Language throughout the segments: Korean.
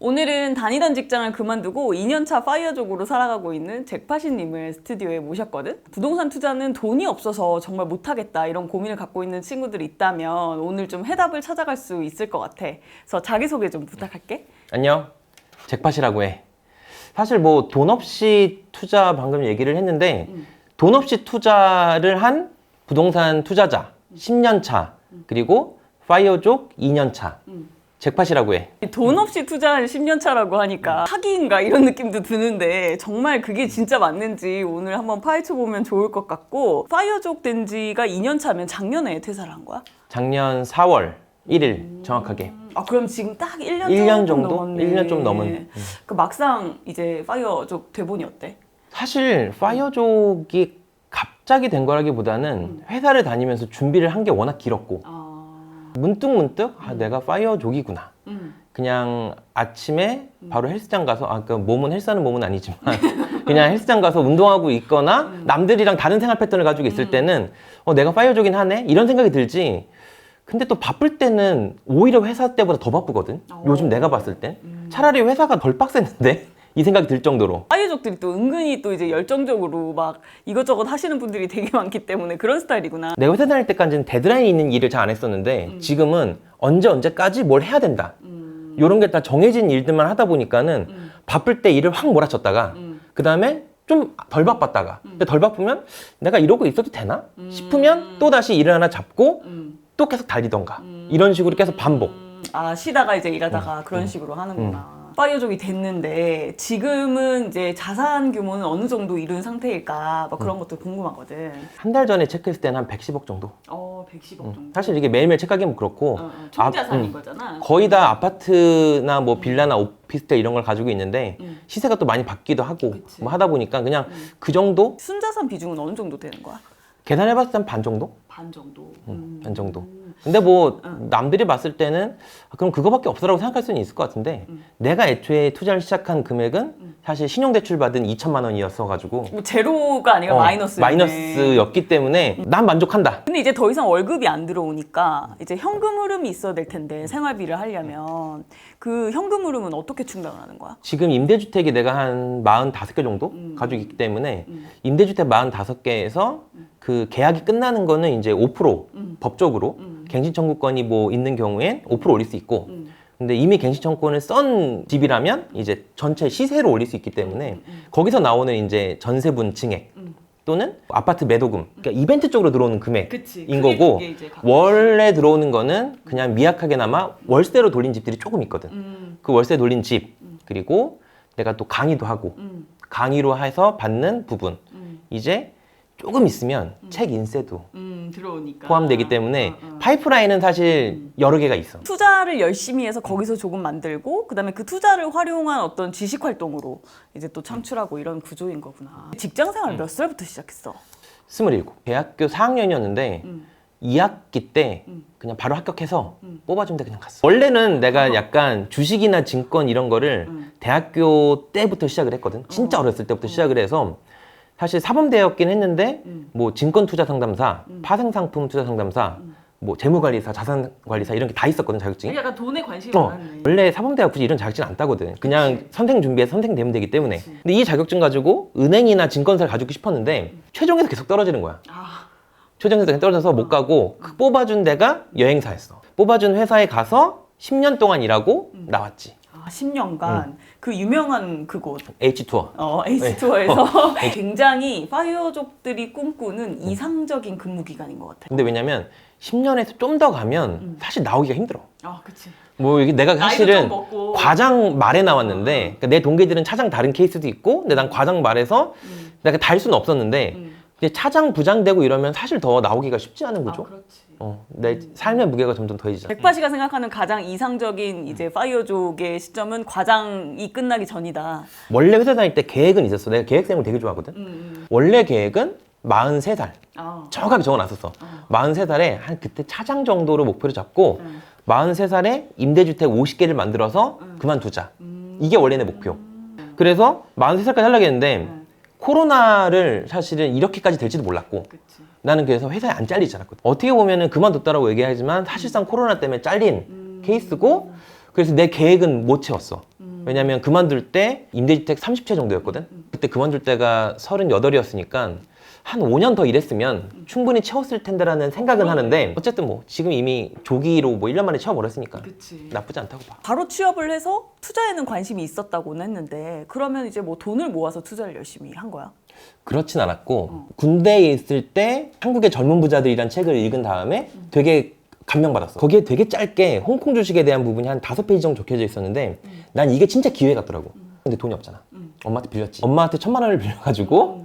오늘은 다니던 직장을 그만두고 2년차 파이어족으로 살아가고 있는 잭파시님을 스튜디오에 모셨거든. 부동산 투자는 돈이 없어서 정말 못하겠다 이런 고민을 갖고 있는 친구들이 있다면 오늘 좀 해답을 찾아갈 수 있을 것 같아. 그래서 자기소개 좀 부탁할게. 안녕. 잭팟이라고 해. 사실 뭐 돈 없이 투자 방금 얘기를 했는데 돈 없이 투자를 한 부동산 투자자 10년 차 그리고 파이어족 2년 차 잭팟이라고 해. 돈 없이 투자한 10년 차라고 하니까 사기인가 이런 느낌도 드는데 정말 그게 진짜 맞는지 오늘 한번 파헤쳐 보면 좋을 것 같고 파이어족 된 지가 2년 차면 작년에 퇴사를 한 거야? 작년 4월 1일 정확하게. 아 그럼 지금 딱 1년, 1년 조금 정도? 넘었네. 1년 좀 넘은. 그 막상 이제 파이어족 돼보니 어때? 사실 파이어족이 갑자기 된 거라기보다는 회사를 다니면서 준비를 한 게 워낙 길었고 아, 문득 문득 아 내가 파이어족이구나. 음. 그냥 아침에 바로 헬스장 가서 아 그 몸은 헬스하는 몸은 아니지만 그냥 헬스장 가서 운동하고 있거나 남들이랑 다른 생활 패턴을 가지고 있을 때는 어 내가 파이어족인 하네? 이런 생각이 들지. 근데 또 바쁠 때는 오히려 회사 때보다 더 바쁘거든. 어. 요즘 내가 봤을 땐 차라리 회사가 덜 빡셌는데 이 생각이 들 정도로 파이어족들이 또 은근히 또 이제 열정적으로 막 이것저것 하시는 분들이 되게 많기 때문에 그런 스타일이구나. 내가 회사 다닐 때까지는 데드라인이 있는 일을 잘 안 했었는데 지금은 언제 언제까지 뭘 해야 된다 음. 이런 게 다 정해진 일들만 하다 보니까는 음. 바쁠 때 일을 확 몰아쳤다가 음. 그 다음에 좀 덜 바빴다가 근데 덜 바쁘면 내가 이러고 있어도 되나 싶으면 또 다시 일을 하나 잡고 음. 또 계속 달리던가 이런 식으로 계속 반복 아 쉬다가 이제 일하다가 그런 식으로 하는구나. 파이어족이 됐는데 지금은 이제 자산 규모는 어느 정도 이룬 상태일까 막 그런 것도 궁금하거든. 한 달 전에 체크했을 때는 한 110억 정도 어 110억 정도. 사실 이게 매일매일 체크하기면 그렇고 어, 어, 총자산인 아, 음. 거잖아. 거의 다 아파트나 뭐 빌라나 오피스텔 이런 걸 가지고 있는데 음. 시세가 또 많이 받기도 하고 그치. 뭐 하다 보니까 그냥 그 정도 순자산 비중은 어느 정도 되는 거야? 계산해봤을 땐반 정도? 반 정도. 음. 반 정도. 근데 뭐 남들이 봤을 때는 아, 그럼 그거밖에 없어라고 생각할 수는 있을 것 같은데 음. 내가 애초에 투자를 시작한 금액은 사실 신용대출 받은 2천만 원이었어 가지고 뭐 제로가 아니라 마이너스. 마이너스였기 때문에 난 만족한다. 근데 이제 더 이상 월급이 안 들어오니까 이제 현금 흐름이 있어야 될 텐데 생활비를 하려면 그 현금 흐름은 어떻게 충당을 하는 거야? 지금 임대주택이 내가 한 45개 정도 음. 가지고 있기 때문에 임대주택 45개에서 그 계약이 끝나는 거는 이제 5% 음. 법적으로 갱신청구권이 뭐 있는 경우엔 5% 올릴 수 있고 음. 근데 이미 갱신청구권을 썬 집이라면 이제 전체 시세로 올릴 수 있기 때문에 음, 거기서 나오는 이제 전세분 증액 또는 아파트 매도금 그러니까 이벤트 쪽으로 들어오는 금액인 그치. 거고 그게 이제 각- 원래 들어오는 거는 그냥 미약하게나마 월세로 돌린 집들이 조금 있거든. 음, 그 월세 돌린 집. 그리고 내가 또 강의도 하고 음, 강의로 해서 받는 부분. 음, 이제 조금 있으면 책 인세도 음, 들어오니까. 포함되기 때문에 어, 어. 파이프라인은 사실 여러 개가 있어. 투자를 열심히 해서 거기서 조금 만들고 그다음에 그 투자를 활용한 어떤 지식 활동으로 이제 또 창출하고 이런 구조인 거구나. 직장 생활 몇 살부터 시작했어? 스물일곱. 대학교 4학년이었는데 음. 2학기 때 음. 그냥 바로 합격해서 음. 뽑아준 데 그냥 갔어. 원래는 내가 약간 주식이나 증권 이런 거를 음. 대학교 때부터 시작을 했거든. 진짜 어 렸을 때부터 시작을 해서 사실 사범대였긴 했는데 음. 뭐 증권 투자 상담사, 파생 상품 투자 상담사, 뭐 재무관리사, 자산관리사 이런 게 다 있었거든 자격증이. 약간 돈에 관심이 어, 많았네. 원래 사범대학 굳이 이런 자격증 안 따거든. 그냥 그치. 선생 준비해서 선생 되면 되기 때문에. 그치. 근데 이 자격증 가지고 은행이나 증권사를 가지고 싶었는데 최종에서 계속 떨어지는 거야. 아, 최종에서 그냥 떨어져서 못 가고 그 뽑아준 데가 여행사였어. 뽑아준 회사에 가서 10년 동안 일하고 나왔지. 아 10년간 그 유명한 그곳 H 투어. 어, H2어에서 굉장히 파이어족들이 꿈꾸는 이상적인 근무 기간인 것 같아. 근데 왜냐면 10년에서 좀 더 가면 음. 사실 나오기가 힘들어. 아, 그치. 뭐 이게 내가 나이도 사실은 먹고. 과장 말에 나왔는데 그러니까 내 동기들은 차장 다른 케이스도 있고 근데 난 과장 말에서 음. 내가 달 수는 없었는데 음. 근데 차장 부장 되고 이러면 사실 더 나오기가 쉽지 않은 아, 거죠. 그렇지. 어, 내 삶의 무게가 점점 더해지잖아. 백바시가 생각하는 가장 이상적인 이제 파이어족의 시점은 과장이 끝나기 전이다. 원래 회사 다닐 때 계획은 있었어. 내가 계획생을 되게 좋아하거든. 음, 원래 계획은 43살. 아, 정확하게 적어놨었어. 43살에 한 그때 차장 정도로 목표를 잡고 음. 43살에 임대주택 50개를 만들어서 그만두자. 이게 원래 내 목표. 그래서 43살까지 하려고 했는데 음. 코로나를 사실은 이렇게까지 될지도 몰랐고 그치. 나는 그래서 회사에 안 잘리지 않았거든. 어떻게 보면은 그만뒀다라고 얘기하지만 사실상 코로나 때문에 잘린 케이스고 그래서 내 계획은 못 채웠어. 왜냐면 그만둘 때 임대주택 30채 정도였거든. 그때 그만둘 때가 38이었으니까 한 5년 더 일했으면 충분히 채웠을 텐데라는 생각은 하는데 어쨌든 뭐 지금 이미 조기로 뭐 1년 만에 채워버렸으니까 그치. 나쁘지 않다고 봐. 바로 취업을 해서 투자에는 관심이 있었다고는 했는데 그러면 이제 뭐 돈을 모아서 투자를 열심히 한 거야? 그렇진 않았고 군대에 있을 때 한국의 젊은 부자들이란 책을 읽은 다음에 되게 감명받았어. 거기에 되게 짧게 홍콩 주식에 대한 부분이 한 다섯 페이지 정도 적혀져 있었는데 난 이게 진짜 기회 같더라고. 근데 돈이 없잖아. 엄마한테 빌렸지. 엄마한테 천만 원을 빌려가지고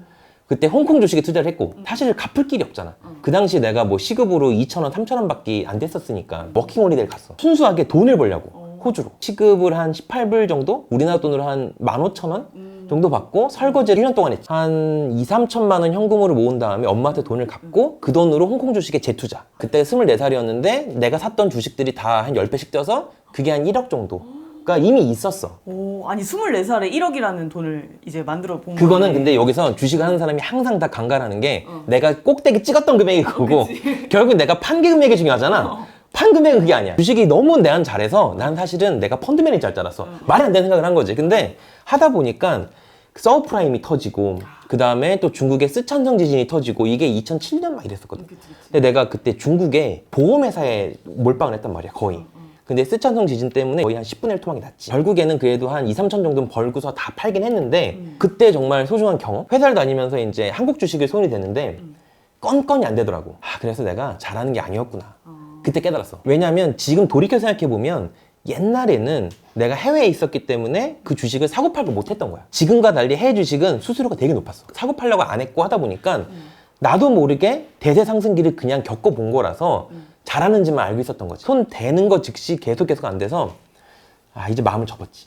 그때 홍콩 주식에 투자를 했고 사실 갚을 길이 없잖아. 그 당시 내가 뭐 시급으로 2천 원, 3천 원 밖에 안 됐었으니까 워킹홀리데이를 갔어. 순수하게 돈을 벌려고 호주로. 시급을 한 18불 정도? 우리나라 돈으로 한 15,000원? 정도 받고 설거지를 1년 동안 했지. 한 2, 3천만 원 현금으로 모은 다음에 엄마한테 돈을 갚고 그 돈으로 홍콩 주식에 재투자. 그때 24살이었는데 내가 샀던 주식들이 다 한 10배씩 뛰어서 그게 한 1억 정도 가 이미 있었어. 오, 아니 24살에 1억이라는 돈을 이제 만들어 본 그거는 거네. 근데 여기서 주식을 하는 사람이 항상 다 간간하는 게 내가 꼭대기 찍었던 금액이 그거고 결국 내가 판게 금액이 중요하잖아. 판 금액은 그게 아니야. 주식이 너무 내한 잘해서 난 사실은 내가 펀드 매니저 할줄 알았어. 말이 안 되는 생각을 한 거지. 근데 하다 보니까 서브프라임이 터지고 그 다음에 또 중국의 쓰촨성 지진이 터지고 이게 2007년 막 이랬었거든. 근데 내가 그때 중국에 보험회사에 몰빵을 했단 말이야 거의. 근데 쓰촨성 지진 때문에 거의 한 10분의 1 토막이 났지. 결국에는 그래도 한 2, 3천 정도는 벌고서 다 팔긴 했는데 그때 정말 소중한 경험? 회사를 다니면서 이제 한국 주식에 손이 되는데 건건이 안 되더라고. 아, 그래서 내가 잘하는 게 아니었구나. 그때 깨달았어. 왜냐면 지금 돌이켜 생각해보면 옛날에는 내가 해외에 있었기 때문에 그 주식을 사고 팔고 못 했던 거야. 지금과 달리 해외 주식은 수수료가 되게 높았어. 사고 팔려고 안 했고 하다 보니까 나도 모르게 대세 상승기를 그냥 겪어본 거라서 잘하는지만 알고 있었던 거지. 손 대는 거 즉시 계속 계속 안 돼서 아, 이제 마음을 접었지.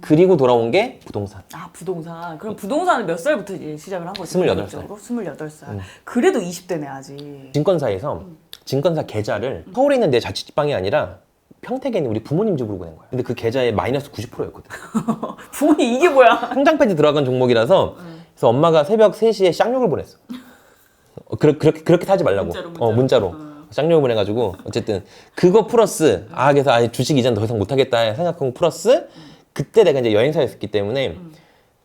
그리고 돌아온 게 부동산. 아 부동산. 그럼 부동산을 몇 살부터 이제 시작을 한 거지? 28 살. 음. 본격적으로? 28살. 그래도 20대네 아직. 증권사에서 증권사 계좌를 서울에 있는 내 자취방이 아니라 평택에 있는 우리 부모님 집으로 보낸 거야. 근데 그 계좌에 마이너스 90%였거든. 부모님 이게 뭐야? 통장 페이지 들어간 종목이라서 그래서 엄마가 새벽 3시에 쌍욕을 보냈어. 어, 그렇게, 그렇게, 그렇게 타지 말라고. 문자로, 어, 문자로. 쌍욕을 보내가지고 어쨌든 그거 플러스 아 그래서 아 주식 이전 더 이상 못하겠다 생각하고 플러스 그때 내가 이제 여행사였기 때문에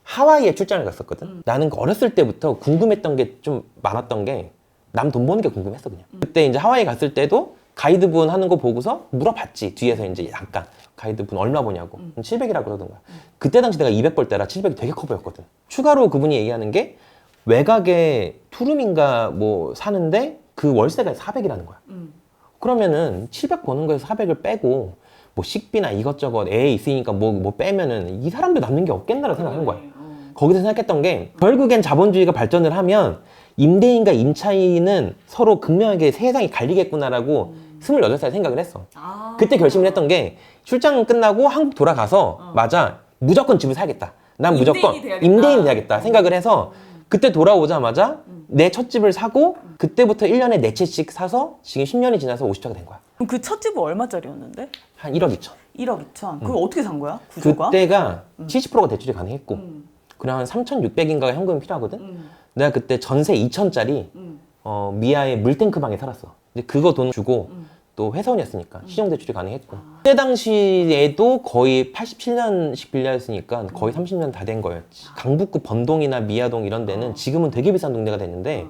하와이에 출장을 갔었거든. 나는 그 어렸을 때부터 궁금했던 게 좀 많았던 게 남 돈 버는 게 궁금했어 그냥. 그때 이제 하와이 갔을 때도 가이드분 하는 거 보고서 물어봤지 뒤에서 이제 잠깐 가이드분 얼마 버냐고 700이라고 그러던 거야. 그때 당시 내가 200 벌 때라 700이 되게 커 보였거든. 추가로 그분이 얘기하는 게 외곽에 투룸인가 뭐 사는데 그 월세가 400이라는 거야. 음. 그러면은 700 버는 거에서 400을 빼고 뭐 식비나 이것저것 애 있으니까 뭐, 뭐 빼면은 이 사람도 남는 게 없겠나라는 생각을 한 거야. 어. 거기서 생각했던 게 결국엔 자본주의가 발전을 하면 임대인과 임차인은 서로 극명하게 세상이 갈리겠구나라고 28살 생각을 했어. 아. 그때 결심을 했던 게 출장 끝나고 한국 돌아가서 맞아 무조건 집을 사야겠다. 난 무조건 임대인이 돼야겠다. 돼야겠다 생각을 해서 그때 돌아오자마자 내 첫 집을 사고 그때부터 1년에 네 채씩 사서 지금 10년이 지나서 50차가 된 거야. 그럼 그 첫 집은 얼마짜리였는데? 한 1억 2천. 1억 2천. 그거 어떻게 산 거야? 구조가? 그때가 70%가 대출이 가능했고 음. 그냥 한 3,600인가가 현금이 필요하거든. 음. 내가 그때 전세 2천짜리 음. 어, 미아의 물탱크 방에 살았어. 이제 그거 돈 주고 음. 또 회사원이었으니까 시정 대출이 가능했고 그때 당시에도 거의 87년식 빌려였으니까 거의 30년 다 된 거였지. 강북구 번동이나 미아동 이런 데는 지금은 되게 비싼 동네가 됐는데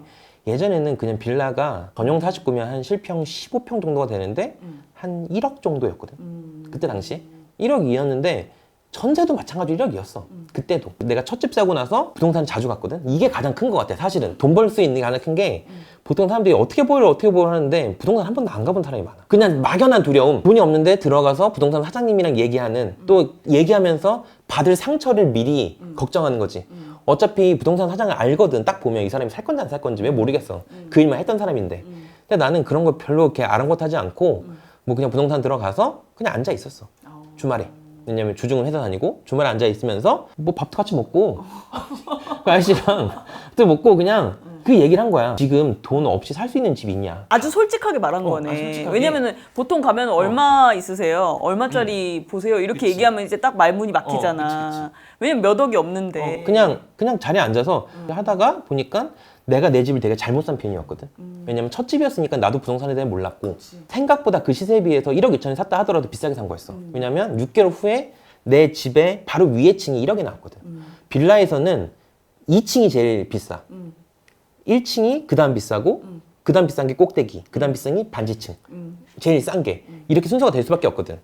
예전에는 그냥 빌라가 전용 49면 한 실평 15평 정도가 되는데 한 1억 정도였거든. 음. 그때 당시 1억이었는데 전세도 마찬가지로 1억이었어. 그때도 내가 첫 집 사고 나서 부동산 자주 갔거든. 이게 가장 큰 것 같아. 사실은 돈 벌 수 있는 게 가장 큰게 보통 사람들이 어떻게 보여요 어떻게 보여 하는데 부동산 한 번도 안 가본 사람이 많아. 그냥 막연한 두려움. 돈이 없는데 들어가서 부동산 사장님이랑 얘기하는 또 얘기하면서 받을 상처를 미리 걱정하는 거지. 어차피 부동산 사장을 알거든. 딱 보면 이 사람이 살 건지 안 살 건지 왜 모르겠어. 그 일만 했던 사람인데. 근데 나는 그런 거 별로 이렇게 아랑곳하지 않고 뭐 그냥 부동산 들어가서 그냥 앉아 있었어. 어. 주말에. 왜냐면 주중은 회사 다니고 주말에 앉아 있으면서 뭐 밥도 같이 먹고 그 아저씨랑 또 먹고 그냥 그 얘기를 한 거야. 지금 돈 없이 살 수 있는 집이 있냐? 아주 솔직하게 말한 어, 거네. 아주 솔직하게. 어. 왜냐면은 보통 가면 얼마 있으세요? 얼마짜리 보세요? 이렇게 음. 그치. 얘기하면 이제 딱 말문이 막히잖아. 어, 그치, 왜냐면 몇 억이 없는데. 어, 그냥 그냥 자리에 앉아서 하다가 보니까 내가 내 집을 되게 잘못 산 편이었거든. 왜냐면 첫 집이었으니까 나도 부동산에 대해 몰랐고 생각보다 그 시세에 비해서 1억 2천에 샀다 하더라도 비싸게 산 거였어. 왜냐면 6개월 후에 내 집에 바로 위에 층이 1억이 나왔거든. 빌라에서는 2층이 제일 비싸. 1층이 그 다음 비싸고, 그 다음 비싼 게 꼭대기, 그 다음 비싼 게 반지층. 제일 싼 게. 이렇게 순서가 될 수밖에 없거든.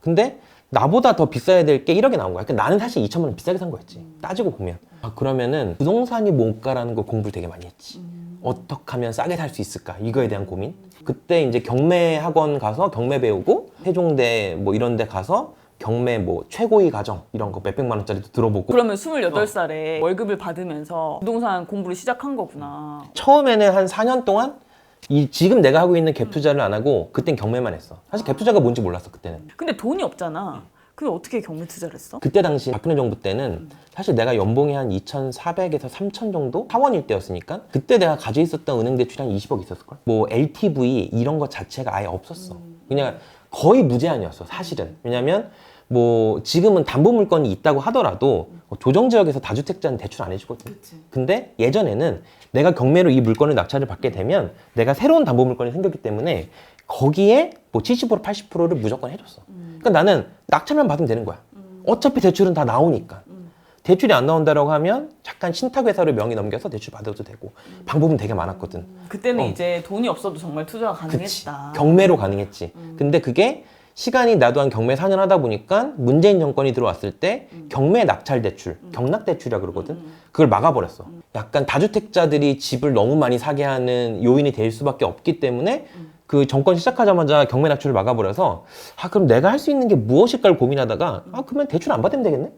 근데 나보다 더 비싸야 될 게 1억이 나온 거야. 그러니까 나는 사실 2천만 원 비싸게 산 거였지. 따지고 보면. 아, 그러면은 부동산이 뭘까라는 거 공부를 되게 많이 했지. 어떻게 하면 싸게 살 수 있을까? 이거에 대한 고민. 그때 이제 경매 학원 가서 경매 배우고 세종대 뭐 이런 데 가서 경매 뭐 최고위 과정 이런 거 몇백만 원짜리도 들어보고 그러면 28살에 월급을 받으면서 부동산 공부를 시작한 거구나. 처음에는 한 4년 동안 이 지금 내가 하고 있는 갭 투자를 안 하고 그땐 경매만 했어. 사실 갭 투자가 뭔지 몰랐어 그때는. 근데 돈이 없잖아. 그럼 어떻게 경매 투자를 했어? 그때 당시 박근혜 정부 때는 사실 내가 연봉이 한 2,400에서 3,000 정도 사원일 때였으니까 그때 내가 가지고 있었던 은행 대출이 한 20억 있었을 걸? 뭐 LTV 이런 것 자체가 아예 없었어. 그냥 거의 무제한이었어 사실은. 왜냐면 뭐 지금은 담보 물건이 있다고 하더라도 뭐 조정 지역에서 다주택자는 대출 안 해주거든. 근데 예전에는 내가 경매로 이 물건을 낙찰을 받게 되면 내가 새로운 담보 물건이 생겼기 때문에 거기에 뭐 70% 80%를 무조건 해줬어. 그러니까 나는 낙찰만 받으면 되는 거야. 어차피 대출은 다 나오니까. 대출이 안 나온다라고 하면 잠깐 신탁회사를 명의 넘겨서 대출 받아도 되고 방법은 되게 많았거든. 그때는 어. 이제 돈이 없어도 정말 투자가 그치. 가능했다. 경매로 가능했지. 근데 그게 시간이 나도 한 경매 4년 하다 보니까 문재인 정권이 들어왔을 때 경매 낙찰 대출, 경락 대출이라 그러거든. 그걸 막아버렸어. 약간 다주택자들이 집을 너무 많이 사게 하는 요인이 될 수밖에 없기 때문에 그 정권 시작하자마자 경매 낙출을 막아버려서 아 그럼 내가 할 수 있는 게 무엇일까를 고민하다가 아 그러면 대출 안 받으면 되겠네.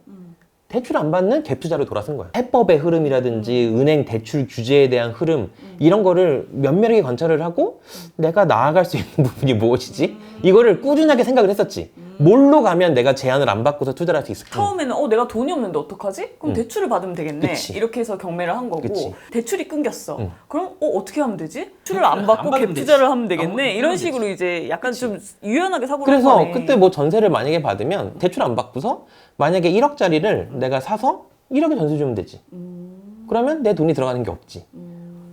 대출 안 받는 갭 투자로 돌아선 거야. 해법의 흐름이라든지 은행 대출 규제에 대한 흐름 이런 거를 면밀하게 관찰을 하고 내가 나아갈 수 있는 부분이 무엇이지? 이거를 꾸준하게 생각을 했었지. 뭘로 가면 내가 제한을 안 받고서 투자를 할 수 있을까? 처음에는 어 내가 돈이 없는데 어떡하지? 그럼 응. 대출을 받으면 되겠네. 그치. 이렇게 해서 경매를 한 거고 그치. 대출이 끊겼어. 응. 그럼 어 어떻게 하면 되지? 대출을 안 받고 받으면 갭 되지. 투자를 하면 어, 되겠네. 이런 식으로 이제 약간 그치. 좀 유연하게 사고를 그래서. 그때 뭐 전세를 만약에 받으면 대출 안 받고서 만약에 1억짜리를 내가 사서 1억에 전세 주면 되지. 그러면 내 돈이 들어가는 게 없지.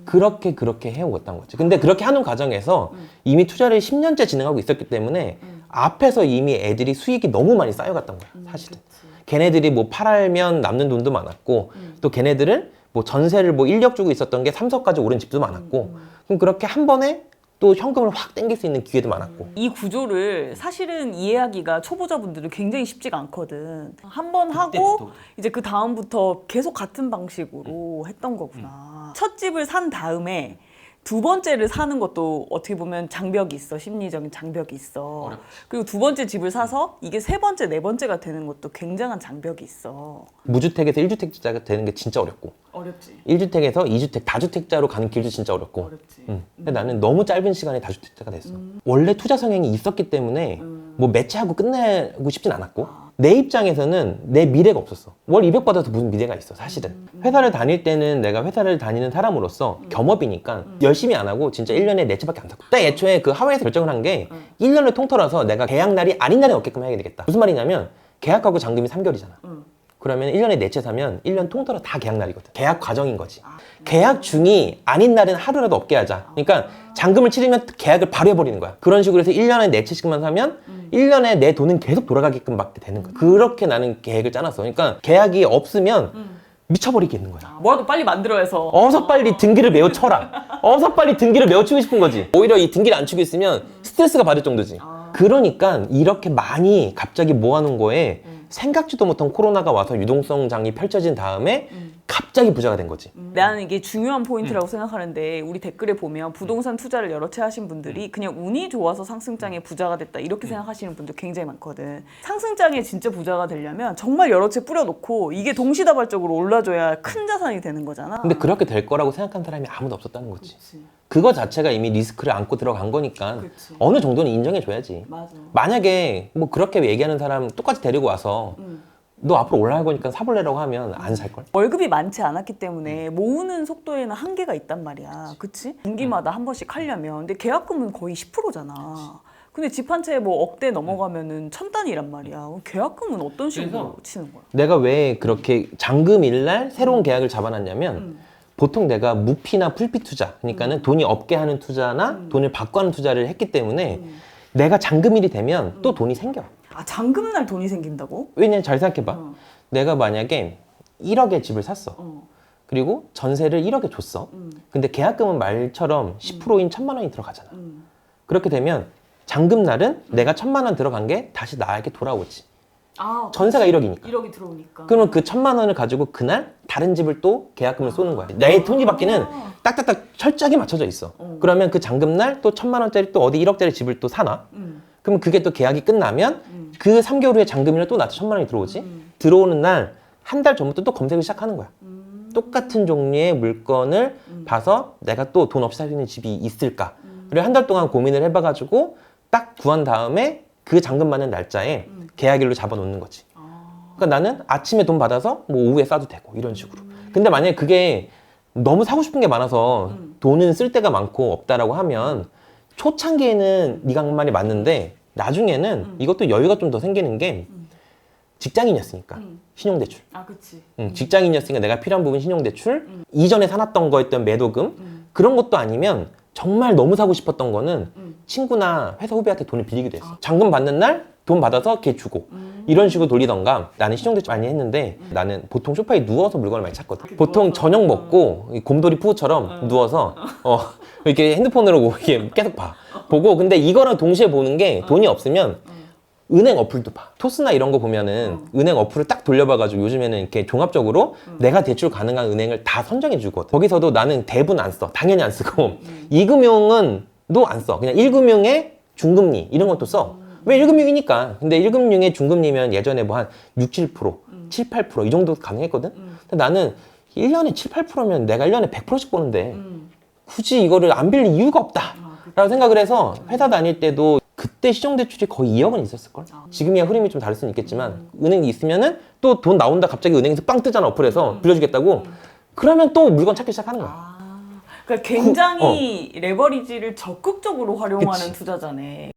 그렇게 그렇게 해오었던 거지. 근데 그렇게 하는 과정에서 이미 투자를 10년째 진행하고 있었기 때문에 앞에서 이미 애들이 수익이 너무 많이 쌓여갔던 거야, 사실은. 걔네들이 뭐 팔면 남는 돈도 많았고 또 걔네들은 뭐 전세를 뭐 1억 주고 있었던 게 3석까지 오른 집도 많았고 그럼 그렇게 한 번에 또 현금을 확 땡길 수 있는 기회도 많았고 이 구조를 사실은 이해하기가 초보자분들은 굉장히 쉽지가 않거든. 한 번 하고 그때부터. 이제 그 다음부터 계속 같은 방식으로 했던 거구나. 첫 집을 산 다음에 두 번째를 사는 것도 어떻게 보면 장벽이 있어. 심리적인 장벽이 있어. 어렵지. 그리고 두 번째 집을 사서 이게 세 번째, 네 번째가 되는 것도 굉장한 장벽이 있어. 무주택에서 1주택자가 되는 게 진짜 어렵고 어렵지. 1주택에서 2주택, 다주택자로 가는 길도 진짜 어렵고 어렵지. 응. 근데 나는 너무 짧은 시간에 다주택자가 됐어 원래 투자 성향이 있었기 때문에 뭐 매치하고 끝내고 싶진 않았고 내 입장에서는 내 미래가 없었어. 월 200 받아서 무슨 미래가 있어 사실은. 회사를 다닐 때는 내가 회사를 다니는 사람으로서 겸업이니까 열심히 안 하고 진짜 1년에 네 채밖에 안 샀고. 딱 애초에 그 하와이에서 결정을 한 게 1년을 통틀어서 내가 계약 날이 아닌 날에 얻게끔 해야 되겠다. 무슨 말이냐면 계약하고 잔금이 3개월이잖아 그러면 1년에 네채 사면 1년 통틀어 다 계약 날이거든. 계약 과정인 거지. 계약 중이 아닌 날은 하루라도 없게 하자. 그러니까 잔금을 치르면 계약을 바로 해버리는 거야. 그런 식으로 해서 1년에 네 채씩만 사면 1년에 내 돈은 계속 돌아가게끔 받게 되는 거야. 그렇게 나는 계획을 짜놨어. 그러니까 계약이 없으면 미쳐버리겠는 거야. 뭐라도 빨리 만들어 해서 어서 빨리 등기를 메워 쳐라. 어서 빨리 등기를 메워 치고 싶은 거지. 오히려 이 등기를 안 치고 있으면 스트레스가 받을 정도지. 그러니까 이렇게 많이 갑자기 모아놓은 거에 생각지도 못한 코로나가 와서 유동성 장이 펼쳐진 다음에 갑자기 부자가 된 거지. 나는 이게 중요한 포인트라고 생각하는데 우리 댓글에 보면 부동산 투자를 여러 채 하신 분들이 그냥 운이 좋아서 상승장에 부자가 됐다 이렇게 생각하시는 분들 굉장히 많거든. 상승장에 진짜 부자가 되려면 정말 여러 채 뿌려놓고 이게 동시다발적으로 올라줘야 큰 자산이 되는 거잖아. 근데 그렇게 될 거라고 생각한 사람이 아무도 없었다는 거지. 그거 자체가 이미 리스크를 안고 들어간 거니까 그치. 어느 정도는 인정해줘야지. 맞아. 만약에 뭐 그렇게 얘기하는 사람 똑같이 데리고 와서 너 앞으로 올라갈 거니까 사볼래라고 하면 안 살걸? 월급이 많지 않았기 때문에 모으는 속도에는 한계가 있단 말이야. 그치? 분기마다 한 번씩 하려면. 근데 계약금은 거의 10%잖아. 근데 집 한채뭐 억대 넘어가면은 천 단위란 말이야. 계약금은 어떤 식으로 그래서 치는 거야? 내가 왜 그렇게 잔금일날 새로운 계약을 잡아놨냐면 보통 내가 무피나 풀피 투자, 그러니까는 돈이 없게 하는 투자나 돈을 하는 투자를 했기 때문에 내가 잔금일이 되면 또 돈이 생겨. 아 잔금 날 돈이 생긴다고? 왜냐면 잘 생각해봐. 어. 내가 만약에 1억의 집을 샀어. 어. 그리고 전세를 1억에 줬어. 음. 근데 계약금은 말처럼 10%인 천만 원이 들어가잖아. 음. 그렇게 되면 잔금 날은 내가 천만 원 들어간 게 다시 나에게 돌아오지. 아 전세가 1억이니까. 1억이 들어오니까. 그러면 그 천만 원을 가지고 그날 다른 집을 또 계약금을 쏘는 거야. 내 톱니바퀴는 아. 딱딱딱 철저하게 맞춰져 있어. 어. 그러면 그 잔금 날 또 천만 원짜리 또 어디 1억짜리 집을 또 사놔. 음. 그러면 그게 또 계약이 끝나면 음. 그 3개월 후에 잔금이랑 또 나한테 천만 원이 들어오지. 음. 들어오는 날 한 달 전부터 또 검색을 시작하는 거야. 음. 똑같은 종류의 물건을 음. 봐서 내가 또 돈 없이 살 수 있는 집이 있을까. 그리고 한달 동안 고민을 해봐가지고 딱 구한 다음에 그 잔금 받는 날짜에 음. 계약일로 잡아놓는 거지. 아. 그러니까 나는 아침에 돈 받아서 뭐 오후에 싸도 되고 이런 식으로. 근데 만약에 그게 너무 사고 싶은 게 많아서 음. 돈은 쓸 데가 많고 없다라고 하면 초창기에는 네가 한 말이 맞는데 나중에는 음. 이것도 여유가 좀 더 생기는 게 음. 직장인이었으니까 음. 신용대출. 아 그치. 응, 직장인이었으니까 내가 필요한 부분 신용대출, 음. 이전에 사놨던 거였던 매도금 음. 그런 것도 아니면 정말 너무 사고 싶었던 거는 음. 친구나 회사 후배한테 돈을 빌리기도 했어. 잔금 받는 날 돈 받아서 걔 주고 음. 이런 식으로 돌리던가 나는 신용대출 많이 했는데 나는 보통 소파에 누워서 물건을 많이 찾거든. 보통? 저녁 먹고 이 곰돌이 푸우처럼 누워서 어 이렇게 핸드폰으로 이렇게 계속 봐 보고 근데 이거랑 동시에 보는 게 돈이 없으면 은행 어플도 봐. 토스나 이런 거 보면은 은행 어플을 딱 돌려봐가지고 요즘에는 이렇게 종합적으로 내가 대출 가능한 은행을 다 선정해 주거든. 거기서도 나는 대부분 안 써. 당연히 안 쓰고. 이금융은도 안 써. 그냥 1금융에 중금리 이런 것도 써. 왜 1금융이니까. 근데 1금융에 중금리면 예전에 뭐 한 6, 7%, 7, 8%이 정도 가능했거든. 근데 나는 1년에 7, 8%면 내가 1년에 100%씩 버는데 음. 굳이 이거를 안 빌릴 이유가 없다. 아. 라고 생각을 해서 회사 다닐 때도 그때 시정대출이 거의 2억은 있었을걸? 아. 지금이야 흐름이 좀 다를 수는 있겠지만 은행이 있으면은 또 돈 나온다 갑자기 은행에서 빵 뜨잖아 어플에서 빌려주겠다고 그러면 또 물건 찾기 시작하는 거야 아. 그러니까 굉장히 레버리지를 적극적으로 활용하는 그치. 투자자네.